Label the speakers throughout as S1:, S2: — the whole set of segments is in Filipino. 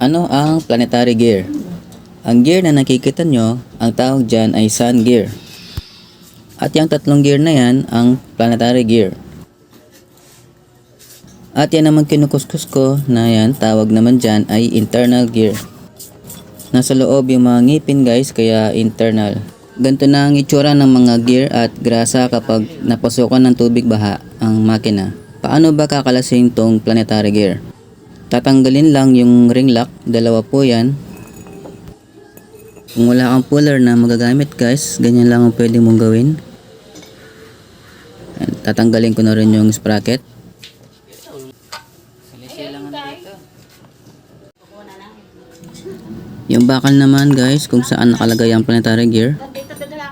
S1: Ano ang planetary gear? Ang gear na nakikita nyo, ang tawag dyan ay sun gear. At yung tatlong gear na yan, ang planetary gear. At yan naman kinukuskus ko na yan, tawag naman dyan ay internal gear. Nasa loob yung mga ngipin guys, kaya internal. Ganito na ang itsura ng mga gear at grasa kapag napasukan ng tubig baha ang makina. Paano ba kakalasing tong planetary gear? Tatanggalin lang yung ring lock, dalawa po yan. Kung wala kang puller na magagamit guys, ganyan lang ang pwede mong gawin. Ayan, Tatanggalin ko na rin yung sprocket. Yung bakal naman guys, kung saan nakalagay ang planetary gear,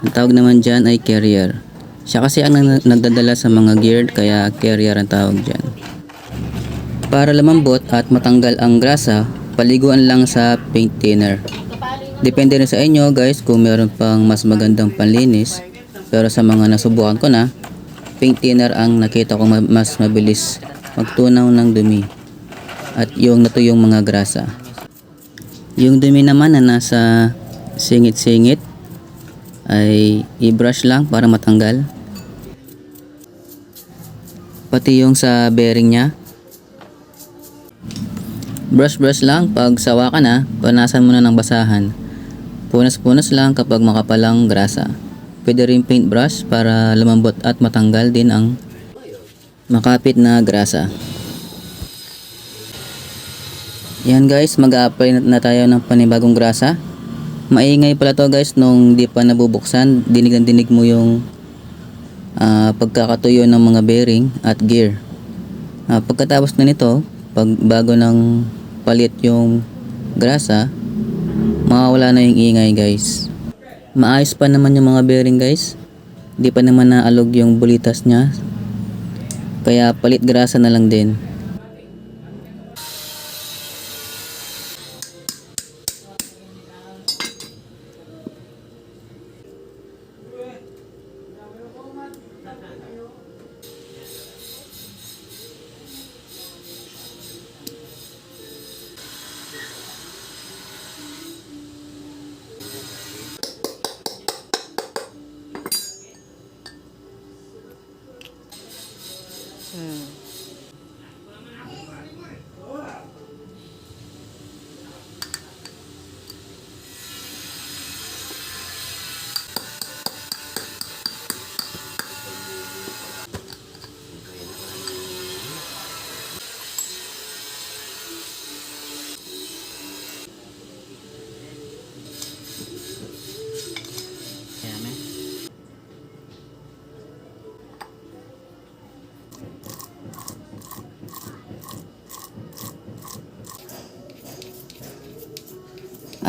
S1: ang tawag naman dyan ay carrier. Siya kasi ang nag- nagdadala sa mga gear, kaya carrier ang tawag dyan. Para lumambot at matanggal ang grasa, paliguan lang sa paint thinner. Depende rin sa inyo guys kung meron pang mas magandang panlinis. Pero sa mga nasubukan ko na, paint thinner ang nakita ko ma- mas mabilis magtunaw ng dumi. At yung natuyong mga grasa. Yung dumi naman na nasa singit-singit ay i-brush lang para matanggal. Pati yung sa bearing niya. Brush-brush lang pag sawa ka na, punasan mo na ng basahan. Punas-punas lang kapag makapalang grasa. Pwede rin paintbrush para lumambot at matanggal din ang makapit na grasa. Yan guys, mag-a-apply na tayo ng panibagong grasa. Maingay pala to guys nung di pa nabubuksan. Dinig na dinig mo yung ah, pagkakatuyo ng mga bearing at gear. Ah, pagkatapos na nito, pag bago ng palit yung grasa, mawawala na yung ingay guys. Maayos pa naman yung mga bearing guys. Di pa naman naalog yung bulitas niya. Kaya palit grasa na lang din.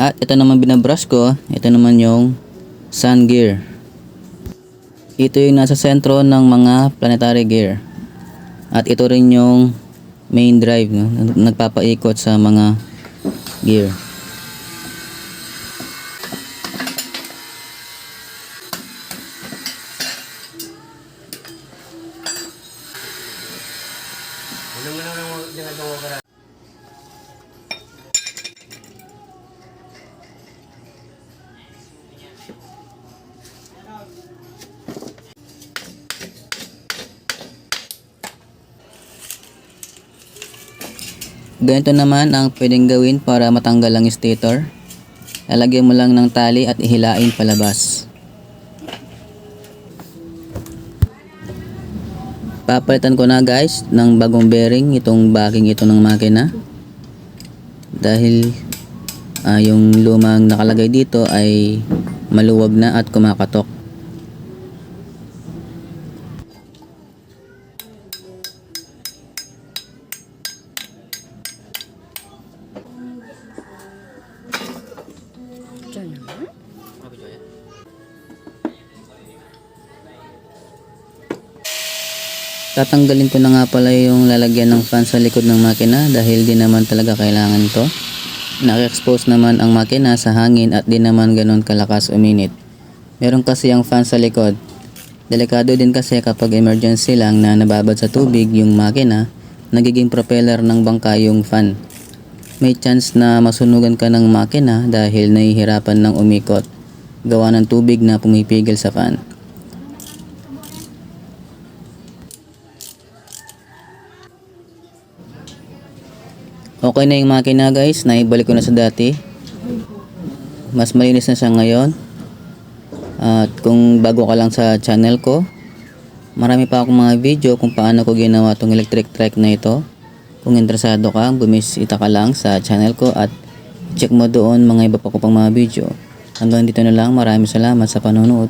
S1: At ito naman binabrush ko, ito naman yung sun gear. Ito yung nasa sentro ng mga planetary gear. At ito rin yung main drive, no? nagpapaikot sa mga gear. Ganito naman ang pwedeng gawin para matanggal ang stator. Lalagyan mo lang ng tali at ihilain palabas. Papalitan ko na guys ng bagong bearing itong backing ito ng makina. Dahil ah, yung lumang nakalagay dito ay maluwag na at kumakatok. Tatanggalin ko na nga pala yung lalagyan ng fan sa likod ng makina dahil di naman talaga kailangan to. Naka-expose naman ang makina sa hangin at di naman ganun kalakas uminit. Meron kasi ang fan sa likod. Delikado din kasi kapag emergency lang na nababad sa tubig yung makina, nagiging propeller ng bangka yung fan. may chance na masunugan ka ng makina dahil nahihirapan ng umikot gawa ng tubig na pumipigil sa fan. Okay na yung makina guys, naibalik ko na sa dati. Mas malinis na siya ngayon. At kung bago ka lang sa channel ko, marami pa akong mga video kung paano ko ginawa tong electric trike na ito. Kung interesado ka, bumisita ka lang sa channel ko at check mo doon mga iba pa ko pang mga video. Hanggang dito na lang, maraming salamat sa panonood.